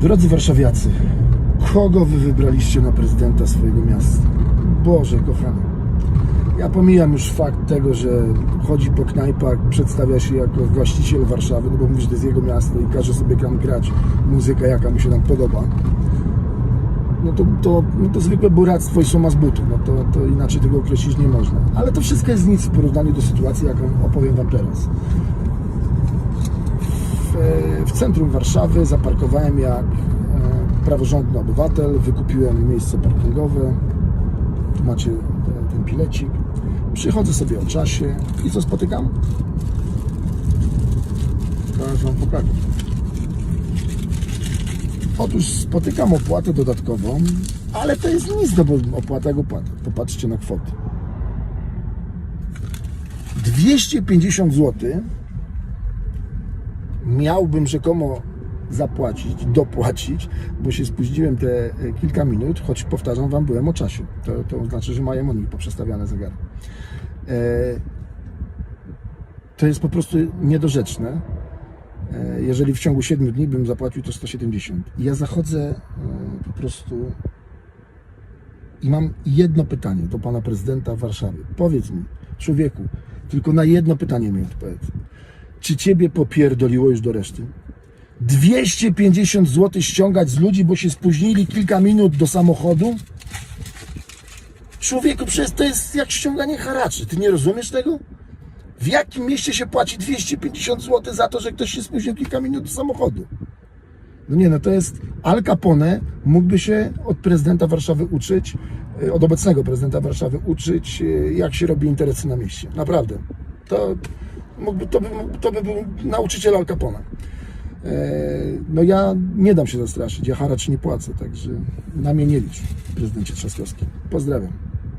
Drodzy warszawiacy, kogo wy wybraliście na prezydenta swojego miasta? Boże kochany. Ja pomijam już fakt tego, że chodzi po knajpach, przedstawia się jako właściciel Warszawy, no bo mówi, że to jest jego miasto i każe sobie tam grać muzykę, jaka mu się tam podoba. No to, to, no to zwykłe buractwo i suma z butu, no to, to inaczej tego określić nie można. Ale to wszystko jest nic w porównaniu do sytuacji, jaką opowiem Wam teraz. Centrum Warszawy zaparkowałem jak e, praworządny obywatel, wykupiłem miejsce parkingowe, tu macie e, ten bilecik. Przychodzę sobie o czasie i co spotykam? Teraz Wam pokażę. Otóż spotykam opłatę dodatkową, ale to jest nic, bo opłata jak opłata. Popatrzcie na kwotę. 250 zł miałbym rzekomo zapłacić, dopłacić, bo się spóźniłem te e, kilka minut, choć powtarzam Wam, byłem o czasie. To, to znaczy, że mają oni poprzestawiane zegary. E, to jest po prostu niedorzeczne. E, Jeżeli w ciągu 7 dni bym zapłacił to 170. I ja zachodzę po prostu i mam jedno pytanie do pana prezydenta Warszawy. Powiedz mi, człowieku, tylko na jedno pytanie mi odpowiedz. Czy ciebie popierdoliło już do reszty? 250 zł ściągać z ludzi, bo się spóźnili kilka minut do samochodu? Człowieku, przecież to jest jak ściąganie haraczy. Ty nie rozumiesz tego? W jakim mieście się płaci 250 zł za to, że ktoś się spóźnił kilka minut do samochodu? No nie, no to jest Al Capone mógłby się od prezydenta Warszawy uczyć, e, od obecnego prezydenta Warszawy uczyć, e, jak się robi interesy na mieście. Naprawdę. To, mógłby, to, by, to by był nauczyciel Al Capone. No ja nie dam się zastraszyć, ja haracz nie płacę, także na mnie nie licz, prezydencie Trzaskowski. Pozdrawiam.